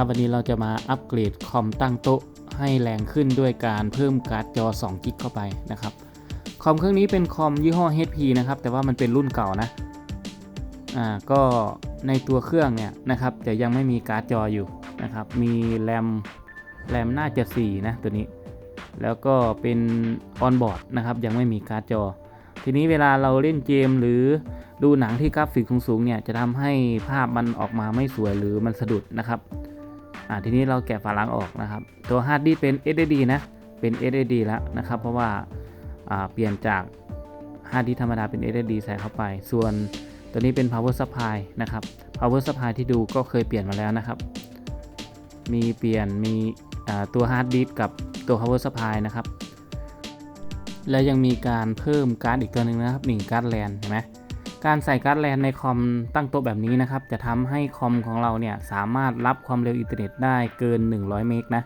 ครับวันนี้เราจะมาอัปเกรดคอมตั้งโต๊ะให้แรงขึ้นด้วยการเพิ่มการ์ดจอ2กิกเข้าไปนะครับคอมเครื่องนี้เป็นคอมยี่ห้อ HP นะครับแต่ว่ามันเป็นรุ่นเก่านะอ่าก็ในตัวเครื่องเนี่ยนะครับจะยังไม่มีการ์ดจออยู่นะครับมีแรมแรมน่าจะ4นะตัวนี้ แล้วก็เป็นออนบอร์ดนะครับยังไม่มีการ์ดจอ ทีนี้เวลาเราเล่นเกมหรือดูหนังที่กราฟิกสูงๆเนี่ยจะทำให้ภาพมันออกมาไม่สวยหรือมันสะดุดนะครับ อ่าทีนี้เราแกะฝาลังออกนะครับ ตัวฮาร์ดดิสเป็น SSD นะเป็น SSD แล้วนะครับ เพราะว่าาเปลี่ยนจากฮาร์ดดิสธรรมดาเป็น SSD ใส่เข้าไป ส่วนตัวนี้เป็น power supply นะครับ power supply ที่ดูก็เคยเปลี่ยนมาแล้วนะครับ มีเปลี่ยนมีตัวฮาร์ดดิสก์กับตัว power supply นะครับ และยังมีการเพิ่มการ์ดอีกตัวหนึ่งนะครับหนึ่งการ์ดแลนเห็นไหม การใส่การ์ดแลนในคอมตั้งโต๊ะแบบนี้นะครับ จะทำให้คอมของเราเนี่ยสามารถรับความเร็วอินเทอร์เน็ตได้เกิน 100 เมกนะ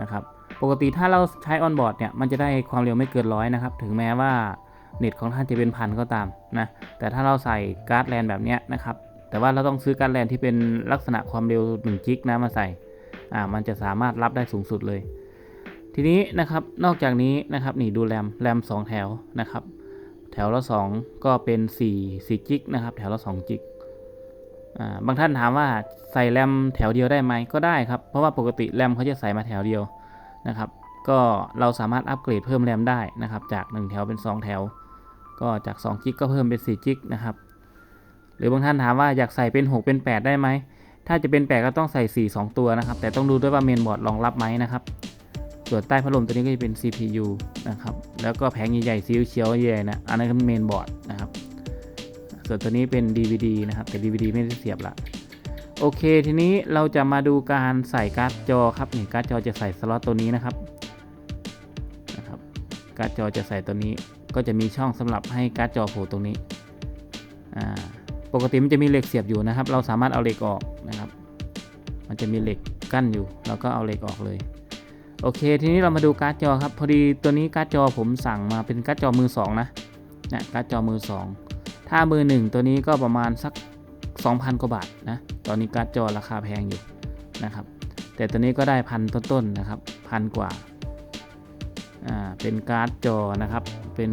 นะครับ ปกติถ้าเราใช้ออนบอร์ดเนี่ยมันจะได้ความเร็วไม่เกินร้อยนะครับ ถึงแม้ว่าเน็ตของท่านจะเป็นพันก็ตามนะ แต่ถ้าเราใส่การ์ดแลนแบบนี้นะครับ แต่ว่าเราต้องซื้อการ์ดแลนที่เป็นลักษณะความเร็ว1จิกนะมาใส่ อ่า มันจะสามารถรับได้สูงสุดเลย ทีนี้นะครับ นอกจากนี้นะครับ นี่ดูแรม แรม 2 แถวนะครับ แถวละ 2 ก็เป็น 4 4จิกนะครับ แถวละ 2 จิกอ่าบางท่านถามว่าใส่แรมแถวเดียวได้ไหมก็ได้ครับ เพราะว่าปกติแรมเขาจะใส่มาแถวเดียวนะครับ ก็เราสามารถอัปเกรดเพิ่มแรมได้นะครับ จาก 1 แถวเป็น 2 แถว ก็จาก2จิกก็เพิ่มเป็น4จิกนะครับ หรือบางท่านถามว่าอยากใส่เป็น 6 เป็น 8 ได้ไหม ถ้าจะเป็น 8 ก็ต้องใส่ 4 2 ตัวนะครับ แต่ต้องดูด้วยว่าเมนบอร์ดรองรับไหมนะครับ ส่วนใต้พัดลมตัวนี้ก็จะเป็น CPU นะครับ แล้วก็แผงใหญ่ๆสีเขียวใหญ่นะ อันนั้นก็เมนบอร์ดนะครับ ส่วนตัวนี้เป็น DVD นะครับ แต่ DVD ไม่ได้เสียบละโอเค ทีนี้เราจะมาดูการใส่การ์ดจอครับนี่การ์ดจอจะใส่สล็อตตัวนี้นะครับนะครับ การ์ดจอจะใส่ตัวนี้ ก็จะมีช่องสำหรับให้การ์ดจอโผล่ตรงนี้ อ่า ปกติมันจะมีเหล็กเสียบอยู่นะครับ เราสามารถเอาเหล็กออกนะครับ มันจะมีเหล็กกั้นอยู่ เราก็เอาเหล็กออกเลย โอเค ทีนี้เรามาดูการ์ดจอครับ พอดีตัวนี้การ์ดจอผมสั่งมาเป็นการ์ดจอมือ2นะนะการ์ดจอมือ 2 ถ้ามือ 1 ตัวนี้ก็ประมาณสัก 2,000 กว่าบาทนะ ตอนนี้การ์ดจอราคาแพงอยู่นะครับ แต่ตัวนี้ก็ได้พันต้นๆนะครับพันกว่า อ่า เป็นการ์ดจอนะครับ เป็น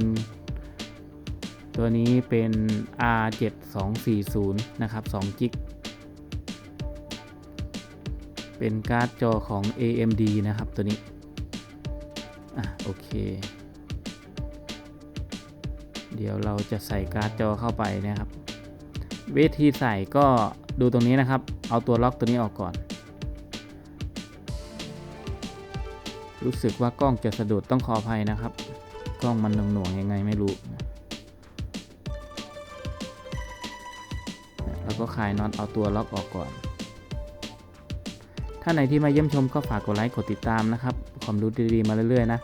ตัวนี้เป็น R7240 นะครับ2กิก เป็นการ์ดจอของ AMD นะครับตัวนี้ อะโอเค เดี๋ยวเราจะใส่การ์ดจอเข้าไปนะครับ วิธีใส่ก็ดูตรงนี้นะครับ เอาตัวล็อกตัวนี้ออกก่อน รู้สึกว่ากล้องจะสะดุดต้องขออภัยนะครับ กล้องมันหน่วงๆยังไงไม่รู้ แล้วก็คลายน็อตเอาตัวล็อกออกก่อน ถ้าไหนที่มาเยี่ยมชมก็ฝากกดไลค์กดติดตามนะครับความรู้ดีๆมาเรื่อยๆนะ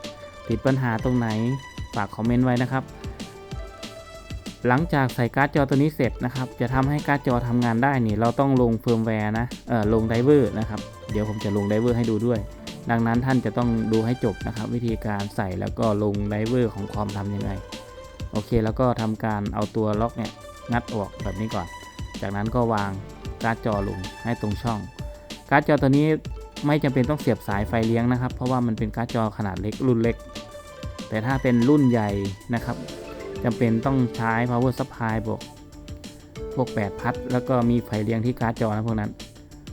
ติดปัญหาตรงไหนฝากคอมเมนต์ไว้นะครับ หลังจากใส่การ์ดจอตัวนี้เสร็จนะครับ จะทำให้การ์ดจอทำงานได้นี่เราต้องลงเฟิร์มแวร์นะเออลงไดเวอร์นะครับเดี๋ยวผมจะลงไดเวอร์ให้ดูด้วย ดังนั้นท่านจะต้องดูให้จบนะครับ วิธีการใส่แล้วก็ลงไดเวอร์ของคอมทำยังไงโอเคแล้วก็ทำการเอาตัวล็อกเนี่ยงัดออกแบบนี้ก่อน จากนั้นก็วางการ์ดจอลงให้ตรงช่อง การ์ดจอตัวนี้ไม่จำเป็นต้องเสียบสายไฟเลี้ยงนะครับ เพราะว่ามันเป็นการ์ดจอขนาดเล็กรุ่นเล็ก แต่ถ้าเป็นรุ่นใหญ่นะครับจำเป็นต้องใช้ power supply บวกพวก 8 พัด แล้วก็มีไฟเลี้ยงที่การ์ดจอนะพวกนั้น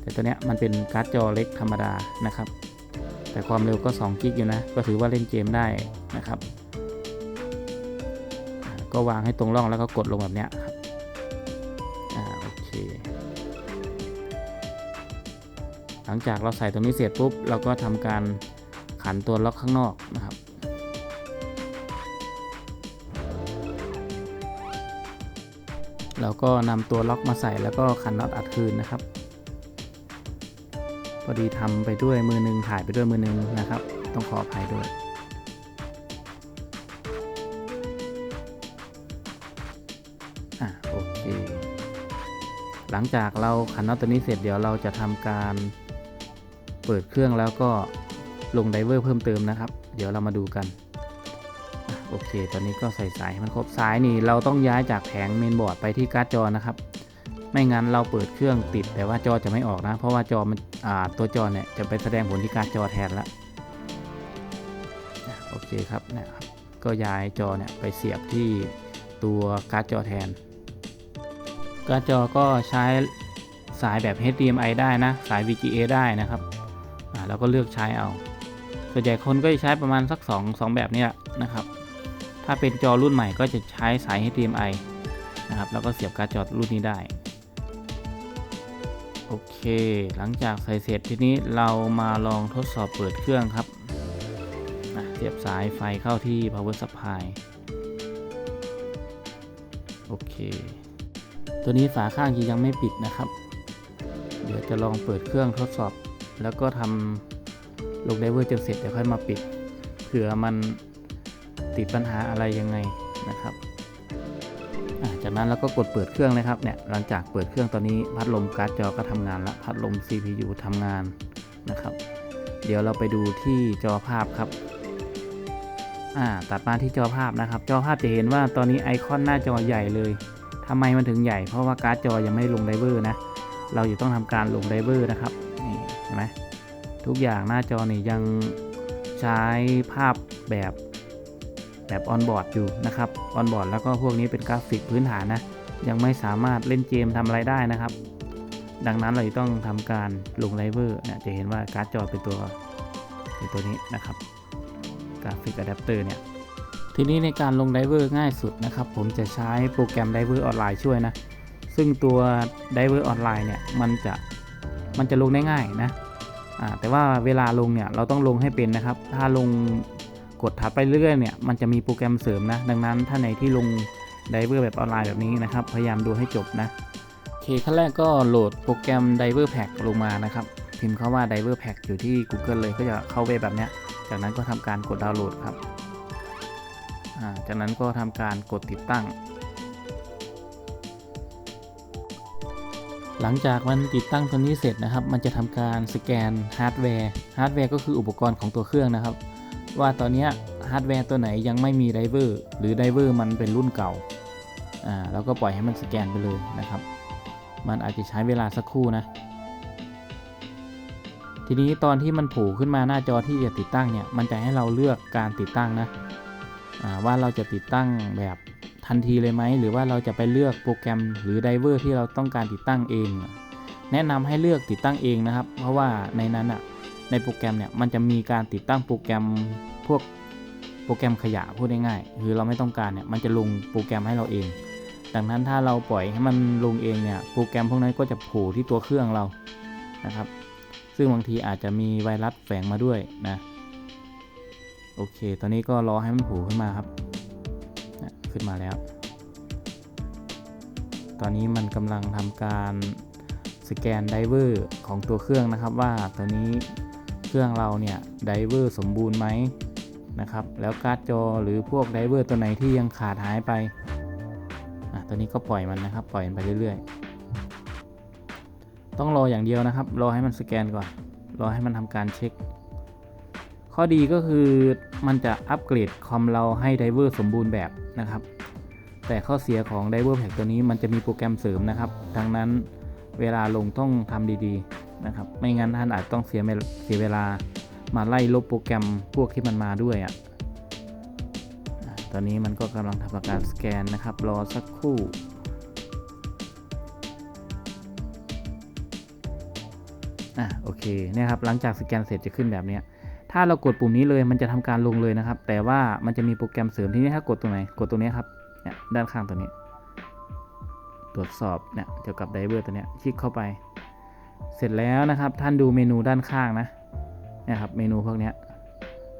แต่ตัวเนี้ยมันเป็นการ์ดจอเล็กธรรมดานะครับ แต่ความเร็วก็2กิกอยู่นะ ก็ถือว่าเล่นเกมได้นะครับ ก็วางให้ตรงร่องแล้วก็กดลงแบบเนี้ยครับ ลังจากเราใส่ตรงนี้เสร็จปุ๊บ เราก็ทำการขันตัวล็อกข้างนอกนะครับ เราก็นำตัวล็อกมาใส่แล้วก็ขันน็อตอัดคืนนะครับ พอดีทำไปด้วยมือหนึงถ่ายไปด้วยมือหนึงนะครับ ต้องขออภัยด้วยอะโอเคหลังจากเราขันน็อตตัวนี้เสร็จเดี๋ยวเราจะทำการ เปิดเครื่องแล้วก็ลงไดเวอร์เพิ่มเติมนะครับ เดี๋ยวเรามาดูกันโอเค ตอนนี้ก็ใส่สายให้มันครบสายนี่เราต้องย้ายจากแผงเมนบอร์ดไปที่การ์ดจอนะครับ ไม่งั้นเราเปิดเครื่องติดแต่ว่าจอจะไม่ออกนะ เพราะว่าจอมันตัวจอเนี่ยจะไปแสดงผลที่การ์ดจอแทนละโอเคครับนะครับ ก็ย้ายจอเนี่ยไปเสียบที่ตัวการ์ดจอแทน การ์ดจอก็ใช้สายแบบ HDMI ได้นะ สาย VGA ได้นะครับ เราก็เลือกใช้เอา ส่วนใหญ่คนก็จะใช้ประมาณสัก 2 2 แบบนี้นะครับ ถ้าเป็นจอรุ่นใหม่ก็จะใช้สาย HDMI นะครับ แล้วก็เสียบการ์ดจอรุ่นนี้ได้ โอเค หลังจากใส่เสร็จทีนี้เรามาลองทดสอบเปิดเครื่องครับเสียบสายไฟเข้าที่ power supply โอเค ตัวนี้ฝาข้างยังไม่ปิดนะครับ เดี๋ยวจะลองเปิดเครื่องทดสอบ แล้วก็ทำลงไดเวอร์จนเสร็จเดี๋ยวค่อยมาปิด เผื่อมันติดปัญหาอะไรยังไงนะครับจากนั้นเราก็กดเปิดเครื่องเลยครับเนี่ยหลังจากเปิดเครื่องตอนนี้พัดลมการ์ดจอก็ทำงานละพัดลม CPU ทำงานนะครับ เดี๋ยวเราไปดูที่จอภาพครับอ่าตัดมาที่จอภาพนะครับ จอภาพจะเห็นว่าตอนนี้ไอคอนหน้าจอใหญ่เลยทำไมมันถึงใหญ่เพราะว่าการ์ดจอยังไม่ลงไดเวอร์นะเราจะต้องทำการลงไดเวอร์นะครับ ห็นไหมทุกอย่างหน้าจอนี่ยังใช้ภาพแบบแบบออนบอร์ดอยู่นะครับออนบอร์ดแล้วก็พวกนี้เป็นกราฟิกพื้นฐานนะยังไม่สามารถเล่นเกมทำอะไรได้นะครับ ดังนั้นเราต้องทำการลงไดเวอร์เนี่ยจะเห็นว่าการ์ดจอเป็นตัวเป็นตัวนี้นะครับกราฟิกอะแดปเตอร์เนี่ยทีนี้ในการลงไดเวอร์ง่ายสุดนะครับ ผมจะใช้โปรแกรมไดเวอร์ออนไลน์ช่วยนะ ซึ่งตัว Diver Online เนี่ยมันจะ มันจะลงได้ง่ายนะแต่ว่าเวลาลงเนี่ยเราต้องลงให้เป็นนะครับ ถ้าลงกดถัดไปเรื่อยๆเนี่ยมันจะมีโปรแกรมเสริมนะ ดังนั้นถ้าไหนที่ลง Diver แบบออนไลน์แบบนี้นะครับ พยายามดูให้จบนะโอเคขั้นแรกก็โหลดโปรแกรม Diver Pack ลงมานะครับ พิมพ์คาว่า Diver Pack อยู่ที่ Google เลยก็จะเข้าเว็บแบบเนี้ยจากนั้นก็ทำการกดดาวน์โหลดครับจากนั้นก็ทำการกดติดตั้ง หลังจากมันติดตั้งตัวนี้เสร็จนะครับ มันจะทำการสแกนฮาร์ดแวร์ฮาร์ดแวร์ก็คืออุปกรณ์ของตัวเครื่องนะครับ ว่าตอนนี้ฮาร์ดแวร์ตัวไหนยังไม่มีไดเวอร์หรือไดเวอร์มันเป็นรุ่นเก่าอ่าเราก็ปล่อยให้มันสแกนไปเลยนะครับ มันอาจจะใช้เวลาสักครู่นะทีนี้ตอนที่มันผล่ขึ้นมาหน้าจอที่จะติดตั้งเนี่ยมันจะให้เราเลือกการติดตั้งนะอ่าว่าเราจะติดตั้งแบบ ทันทีเลยไหม หรือว่าเราจะไปเลือกโปรแกรมหรือไดเวอร์ที่เราต้องการติดตั้งเอง แนะนำให้เลือกติดตั้งเองนะครับ เพราะว่าในนั้นอะในโปรแกรมเนี่ยมันจะมีการติดตั้งโปรแกรมพวกโปรแกรมขยะพูดง่ายๆคือเราไม่ต้องการเนี่ยมันจะลงโปรแกรมให้เราเอง ดังนั้นถ้าเราปล่อยให้มันลงเองเนี่ยโปรแกรมพวกนั้นก็จะโผล่ที่ตัวเครื่องเรานะครับ ซึ่งบางทีอาจจะมีไวรัสแฝงมาด้วยนะโอเค ตอนนี้ก็รอให้มันโผล่ขึ้นมาครับ ขึ้นมาแล้ว ตอนนี้มันกำลังทำการสแกนไดเวอร์ของตัวเครื่องนะครับว่าตัวนี้เครื่องเราเนี่ยไดเวอร์สมบูรณ์ไหมนะครับ แล้วการ์ดจอหรือพวกไดเวอร์ตัวไหนที่ยังขาดหายไปอะตัวนี้ก็ปล่อยมันนะครับ ปล่อยมันไปเรื่อยๆ ต้องรออย่างเดียวนะครับ รอให้มันสแกนก่อน รอให้มันทำการเช็ค ข้อดีก็คือมันจะอัปเกรดคอมเราให้ไดเวอร์สมบูรณ์แบบนะครับ แต่ข้อเสียของ Diver Pack ตัวนี้มันจะมีโปรแกรมเสริมนะครับดังนั้นเวลาลงต้องทำดีๆนะครับ ไม่งั้นท่านอาจต้องเสียเสียเวลามาไล่ลบโปรแกรมพวกที่มันมาด้วยอะ่ะตอนนี้มันก็กำลังทำการสแกนนะครับ รอสักครู่อะโอเคเนี่ยครับหลังจากสแกนเสร็จจะขึ้นแบบเนี้ย ถ้าเรากดปุ่มนี้เลยมันจะทำการลงเลยนะครับ แต่ว่ามันจะมีโปรแกรมเสริมที่นี่ถ้ากดตรงไหนกดตรงนี้ครับเนี่ยด้านข้างตัวนี้ ตรวจสอบเนี่ยเกี่ยวกับไดเวอร์ตัวเนี้ยคลิกเข้าไป เสร็จแล้วนะครับ ท่านดูเมนูด้านข้างนะเนี่ยครับเมนูพวกเนี้ย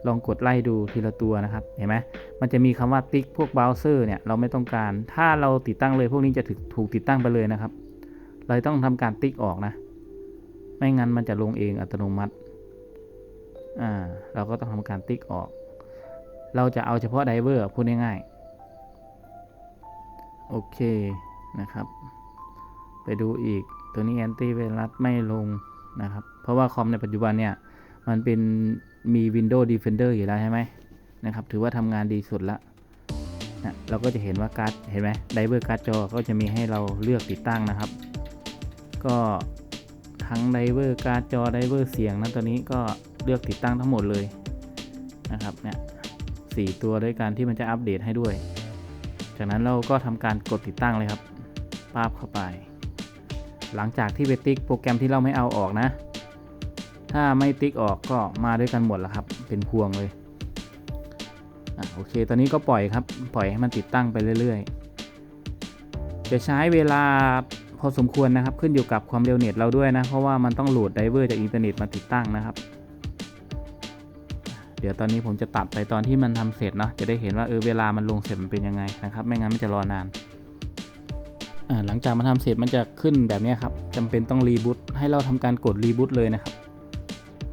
ลองกดไล่ดูทีละตัวนะครับเห็นไหมมันจะมีคำว่าติ๊กพวกเบราว์เซอร์เนี่ยเราไม่ต้องการ ถ้าเราติดตั้งเลยพวกนี้จะถูกถูกติดตั้งไปเลยนะครับ เราต้องทำการติ๊กออกนะ ไม่งั้นมันจะลงเองอัตโนมัติ อ่าเราก็ต้องทำการติ๊กออก เราจะเอาเฉพาะไดเวอร์พูดง่ายๆ โอเคนะครับ ไปดูอีกตัวนี้แอนตี้ไวรัสไม่ลงนะครับ เพราะว่าคอมในปัจจุบันเนี่ย มันเป็นมี Windows Defender อยู่แล้วใช่ไหมนะครับ ถือว่าทำงานดีสุดละนะเราก็จะเห็นว่าการ์ดเห็นไหมไดเวอร์การ์ดจอก็จะมีให้เราเลือกติดตั้งนะครับ ก็ทั้งไดเวอร์การ์ดจอไดเวอร์เสียงนะตัวนี้ก็ เลือกติดตั้งทั้งหมดเลยนะครับเนี่ยสี่ตัวด้วยการที่มันจะอัปเดตให้ด้วย จากนั้นเราก็ทำการกดติดตั้งเลยครับปาบเข้าไป หลังจากที่ไปติ๊กโปรแกรมที่เราไม่เอาออกนะ ถ้าไม่ติ๊กออกก็มาด้วยกันหมดแล้วครับ เป็นพวงเลยอะโอเค ตอนนี้ก็ปล่อยครับ ปล่อยให้มันติดตั้งไปเรื่อยๆ จะใช้เวลาพอสมควรนะครับ ขึ้นอยู่กับความเร็วเน็ตเราด้วยนะ เพราะว่ามันต้องโหลดไดเวอร์จากอินเทอร์เน็ตมาติดตั้งนะครับ เดี๋ยวตอนนี้ผมจะตัดไปตอนที่มันทำเสร็จเนาะจะได้เห็นว่าเออเวลามันลงเสร็จมันเป็นยังไงนะครับ ไม่งั้นมันจะรอนานอ่าหลังจากมันทำเสร็จมันจะขึ้นแบบนี้ครับจำเป็นต้องรีบูตให้เราทำการกดรีบูตเลยนะครับ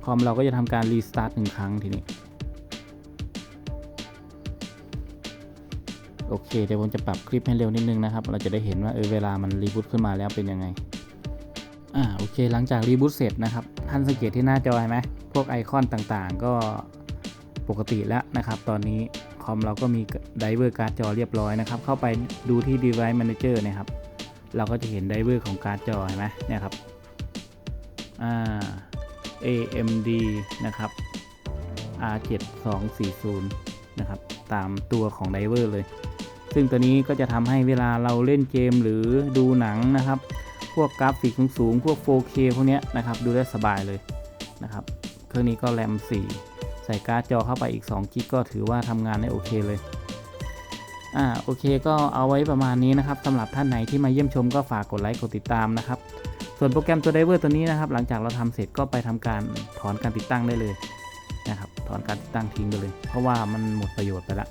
คอมเราก็จะทำการรีสตาร์ทหนึ่งครั้งทีนี้โอเคเดี๋ยวผมจะปรับคลิปให้เร็วนิดนึงนะครับ เราจะได้เห็นว่าเออเวลามันรีบูตขึ้นมาแล้วเป็นยังไงอ่าโอเคหลังจากรีบูตเสร็จนะครับท่านสังเกตที่หน้าจอไหมพวกไอคอนต่างๆ ก็ ปกติแล้วนะครับ ตอนนี้คอมเราก็มีไดเวอร์การ์ดจอเรียบร้อยนะครับ เข้าไปดูที่ Device Manager นะครับ เราก็จะเห็นไดเวอร์ของการ์ดจอเห็นไหมเนี่ยครับอ่า AMD นะครับ R7240 นะครับ ตามตัวของไดเวอร์เลย ซึ่งตัวนี้ก็จะทำให้เวลาเราเล่นเกมหรือดูหนังนะครับ พวกกราฟิกสูงๆ พวก 4K พวกเนี้ยนะครับ ดูได้สบายเลยนะครับ เครื่องนี้ก็แรม4 ใส่การ์ดจอเข้าไปอีก2กิกก็ถือว่าทำงานได้โอเคเลยอ่าโอเคก็เอาไว้ประมาณนี้นะครับสำหรับท่านไหนที่มาเยี่ยมชมก็ฝากกดไลค์กดติดตามนะครับ ส่วนโปรแกรมตัวไดเวอร์ตัวนี้นะครับ หลังจากเราทำเสร็จก็ไปทำการถอนการติดตั้งได้เลยนะครับถอนการติดตั้งทิ้งไปเลย เพราะว่ามันหมดประโยชน์ไปละ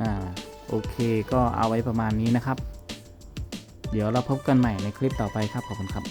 อ่าโอเคก็เอาไว้ประมาณนี้นะครับ เดี๋ยวเราพบกันใหม่ในคลิปต่อไปครับขอบคุณครับ